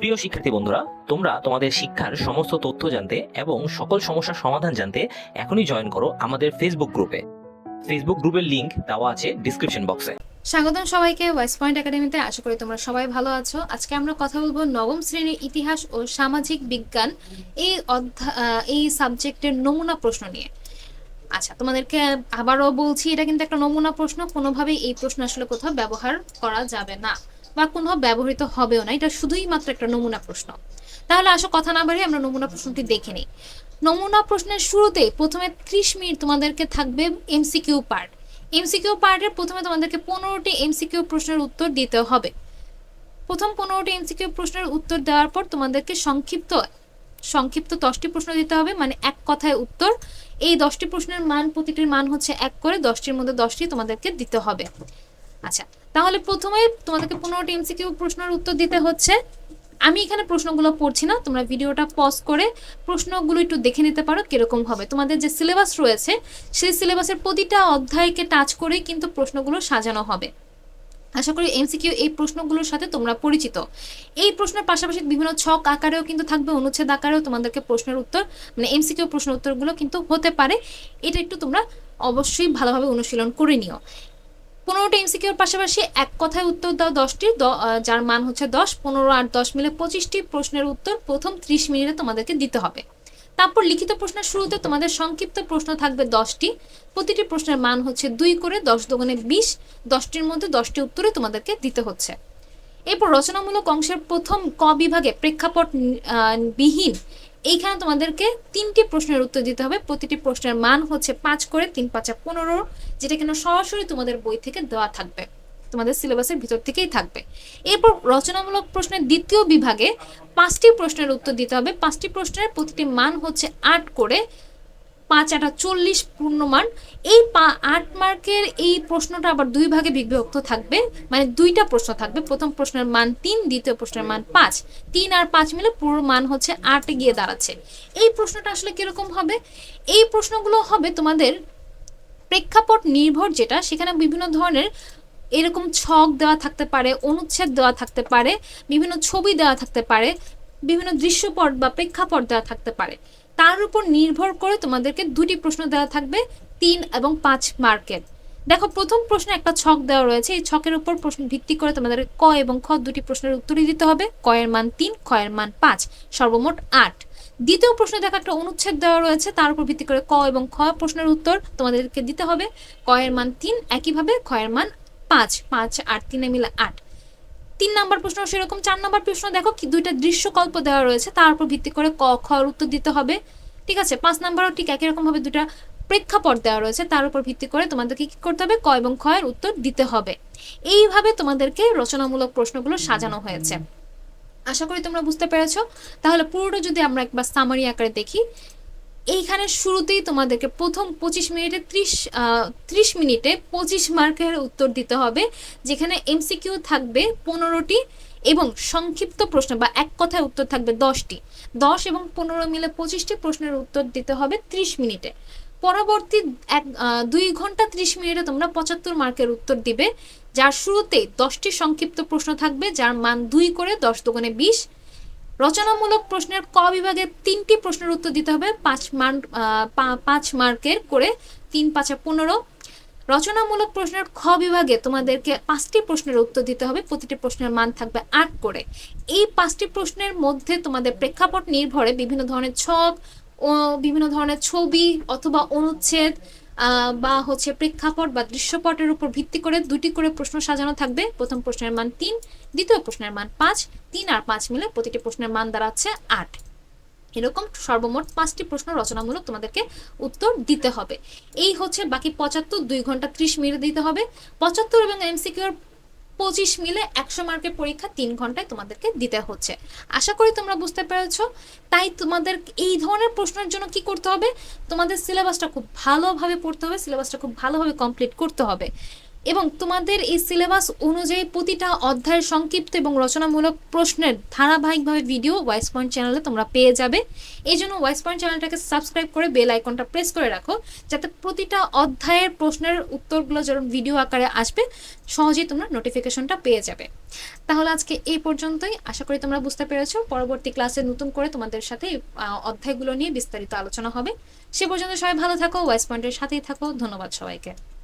প্রিয় শিক্ষার্থী বন্ধুরা, তোমরা তোমাদের শিক্ষার সমস্ত তথ্য জানতে এবং সকল সমস্যার সমাধান জানতে এখনই জয়েন করো আমাদের ফেসবুক গ্রুপে ফেসবুক গ্রুপের লিংক দেওয়া আছে ডিসক্রিপশন বক্সে স্বাগতম সবাইকে ওয়েস্ট পয়েন্ট একাডেমিতে আশা করি তোমরা সবাই ভালো আছো। আজকে আমরা কথা বলব নবম শ্রেণির ইতিহাস ও সামাজিক বিজ্ঞান এই এই সাবজেক্টের নমুনা প্রশ্ন নিয়ে। আচ্ছা তোমাদেরকে আবারও বলছি, এটা কিন্তু একটা নমুনা প্রশ্ন, কোনোভাবেই এই প্রশ্ন আসলে কোথাও ব্যবহার করা যাবে না। বা কোনোভাবে ব্যবহৃত হবেও না, এটা শুধুই মাত্র একটা নমুনা প্রশ্ন। তাহলে আসো কথা না বাড়িয়ে আমরা নমুনা প্রশ্নটি দেখে নিই। নমুনা প্রশ্নের শুরুতে প্রথমে ত্রিশ মিনিট তোমাদেরকে থাকবে এমসিকিউ পার্ট এমসিকিউ পার্টের প্রথমে তোমাদেরকে পনেরোটি এমসিকিউ প্রশ্নের উত্তর দিতে হবে। প্রথম পনেরোটি এমসিকিউ প্রশ্নের উত্তর দেওয়ার পর তোমাদেরকে সংক্ষিপ্ত সংক্ষিপ্ত দশটি প্রশ্ন দিতে হবে মানে এক কথায় উত্তর। এই দশটি প্রশ্নের মান, প্রতিটির মান হচ্ছে এক করে, দশটির মধ্যে দশটি তোমাদেরকে দিতে হবে। আচ্ছা তাহলে প্রথমে তোমাদেরকে পনেরোটি এমসিকিউ প্রশ্নের উত্তর দিতে হচ্ছে। আমি এখানে প্রশ্নগুলো পড়ছি না, তোমরা ভিডিওটা পজ করে প্রশ্নগুলো একটু দেখে নিতে পারো কীরকম হবে তোমাদের যে সিলেবাস রয়েছে, সেই সিলেবাসের প্রতিটা অধ্যায়কে টাচ করেই কিন্তু প্রশ্নগুলো সাজানো হবে। আশা করি এমসিকিউ এই প্রশ্নগুলোর সাথে তোমরা পরিচিত। এই প্রশ্নের পাশাপাশি বিভিন্ন ছক আকারেও কিন্তু থাকবে, অনুচ্ছেদ আকারেও তোমাদেরকে প্রশ্নের উত্তর মানে এমসিকিউ প্রশ্নের উত্তরগুলো কিন্তু হতে পারে। এটা একটু তোমরা অবশ্যই ভালোভাবে অনুশীলন করে নিও। পনেরোটা এমসিকিউর পাশাপাশি এক কথায় উত্তর দাও দশটি যার মান হচ্ছে দশ, পনেরো আর দশ মিলে পঁচিশটি প্রশ্নের উত্তর প্রথম ত্রিশ মিনিটে তোমাদেরকে দিতে হবে। তারপর লিখিত প্রশ্নের শুরুতে তোমাদের সংক্ষিপ্ত প্রশ্ন থাকবে দশটি, প্রতিটি প্রশ্নের মান হচ্ছে দুই করে দশ দোকানে বিশ, দশটির মধ্যে দশটি উত্তরে তোমাদেরকে দিতে হচ্ছে। এরপর রচনামূলক অংশের প্রথম ক বিভাগে প্রেক্ষাপট বিহীন এইখানে তোমাদেরকে তিনটি প্রশ্নের উত্তর দিতে হবে। প্রতিটি প্রশ্নের মান হচ্ছে পাঁচ করে তিন পাঁচা পনেরো, যেটা কেন সরাসরি তোমাদের বই থেকে দেওয়া থাকবে। তোমাদের সিলেবাসের ভিতর থেকেই থাকবে। এরপর রচনামূলক প্রশ্নের দ্বিতীয় বিভাগে পাঁচটি প্রশ্নের উত্তর দিতে হবে। পাঁচটি প্রশ্নের প্রতিটি মান হচ্ছে আট করে পাঁচ আটা চল্লিশ পূর্ণমান। এই পা, আট মার্কের এই প্রশ্নটা আবার দুই ভাগে বিভক্ত থাকবে। মানে দুইটা প্রশ্ন থাকবে। প্রথম প্রশ্নের মান তিন, দ্বিতীয় প্রশ্নের মান পাঁচ। তিন আর পাঁচ মিলে পুরো মান হচ্ছে আটে গিয়ে দাঁড়াচ্ছে। এই প্রশ্নটা আসলে কীরকম হবে? এই প্রশ্নগুলো হবে তোমাদের প্রেক্ষাপট নির্ভর যেটা। সেখানে বিভিন্ন ধরনের এরকম ছক দেওয়া থাকতে পারে, অনুচ্ছেদ দেওয়া থাকতে পারে, বিভিন্ন ছবি দেওয়া থাকতে পারে, বিভিন্ন দৃশ্যপট বা প্রেক্ষাপট দেওয়া থাকতে পারে। তার উপর নির্ভর করে তোমাদেরকে দুটি প্রশ্ন দেওয়া থাকবে, তিন এবং পাঁচ মার্কের। দেখো, প্রথম প্রশ্নে একটা ছক দেওয়া রয়েছে। এই ছকের উপর প্রশ্ন ভিত্তি করে তোমাদের ক এবং খ দুটি প্রশ্নের উত্তরই দিতে হবে। ক এর মান তিন, খ এর মান পাঁচ, সর্বমোট আট। দ্বিতীয় প্রশ্নে দেখো, একটা অনুচ্ছেদ দেওয়া রয়েছে। তার উপর ভিত্তি করে ক এবং খ প্রশ্নের উত্তর তোমাদেরকে দিতে হবে। ক এর মান তিন, একইভাবে এর মান পাঁচ পাঁচ, আট, তিনে মিলে আট। তিন নাম্বার প্রশ্ন, সেরকম চার নাম্বার প্রশ্ন দেখো কি দুইটা দৃশ্যকল্প দেওয়া রয়েছে, তার উপর ভিত্তি করে ক, খ উত্তর দিতে হবে। ঠিক আছে? পাঁচ নাম্বারও ঠিক একই রকম ভাবে দুটা প্রেক্ষাপট দেওয়া রয়েছে, তার উপর ভিত্তি করে তোমাদেরকে কি করতে হবে? ক এবং খ এর উত্তর দিতে হবে। এইভাবে তোমাদেরকে রচনামূলক প্রশ্নগুলো সাজানো হয়েছে। আশা করি তোমরা বুঝতে পেরেছ। তাহলে পুরোটা যদি আমরা একবার সামারি আকারে দেখি এইখানে শুরুতেই তোমাদেরকে প্রথম পঁচিশ মিনিটে ত্রিশ ত্রিশ মিনিটে পঁচিশ মার্কের উত্তর দিতে হবে, যেখানে এমসিকিউ থাকবে পনেরোটি এবং সংক্ষিপ্ত প্রশ্ন বা এক কথায় উত্তর থাকবে দশটি। দশ এবং পনেরো মিলে পঁচিশটি প্রশ্নের উত্তর দিতে হবে ত্রিশ মিনিটে। পরবর্তী এক দুই ঘণ্টা ত্রিশ মিনিটে তোমরা পঁচাত্তর মার্কের উত্তর দিবে, যার শুরুতে দশটি সংক্ষিপ্ত প্রশ্ন থাকবে, যার মান দুই করে দশ দোকানে বিশ রচনামূলক প্রশ্নের ক বিভাগে তিনটি প্রশ্নের উত্তর দিতে হবে, পাঁচ মান পাঁচ মার্কের করে তিন পাঁচে পনেরো। রচনামূলক প্রশ্নের খ বিভাগে তোমাদেরকে পাঁচটি প্রশ্নের উত্তর দিতে হবে, প্রতিটি প্রশ্নের মান থাকবে আট করে। এই পাঁচটি প্রশ্নের মধ্যে তোমাদের প্রেক্ষাপট নির্ভরে বিভিন্ন ধরনের ছক বিভিন্ন ধরনের ছবি অথবা অনুচ্ছেদ বা হচ্ছে প্রেক্ষাপট বা দৃশ্যপটের উপর ভিত্তি করে দুটি করে প্রশ্ন সাজানো থাকবে। প্রথম প্রশ্নের মান তিন, দ্বিতীয় প্রশ্নের মান পাঁচ, তিন আর পাঁচ মিলে প্রতিটি প্রশ্নের মান দাঁড়াচ্ছে আট। এরকম সর্বমোট পাঁচটি প্রশ্ন রচনামূলক তোমাদেরকে উত্তর দিতে হবে। এই হচ্ছে বাকি পঁচাত্তর, দুই ঘণ্টা ত্রিশ মিনিট দিতে হবে। পঁচাত্তর এবং এমসিকিউর পঁচিশ মিলে একশো মার্কের পরীক্ষা তিন ঘন্টায় তোমাদেরকে দিতে হচ্ছে। আশা করি তোমরা বুঝতে পেরেছ। তাই তোমাদের এই ধরনের প্রশ্নের জন্য কি করতে হবে? তোমাদের সিলেবাসটা খুব ভালোভাবে পড়তে হবে সিলেবাসটা খুব ভালোভাবে কমপ্লিট করতে হবে। এবং তোমাদের এই সিলেবাস অনুযায়ী প্রতিটা অধ্যায়ের সংক্ষিপ্ত এবং রচনামূলক প্রশ্নের ধারাবাহিকভাবে ভিডিও ওয়াইস পয়েন্ট চ্যানেলে তোমরা পেয়ে যাবে। এই জন্য ওয়াইস পয়েন্ট চ্যানেলটাকে সাবস্ক্রাইব করে বেল আইকনটা প্রেস করে রাখো, যাতে প্রতিটা অধ্যায়ের প্রশ্নের উত্তরগুলো যখন ভিডিও আকারে আসবে, সহজেই তোমরা নোটিফিকেশনটা পেয়ে যাবে। তাহলে আজকে এই পর্যন্তই। আশা করি তোমরা বুঝতে পেরেছ। পরবর্তী ক্লাসে নতুন করে তোমাদের সাথে অধ্যায়গুলো নিয়ে বিস্তারিত আলোচনা হবে। সে পর্যন্ত সবাই ভালো থাকো ওয়াইস পয়েন্টের সাথেই থাকো। ধন্যবাদ সবাইকে।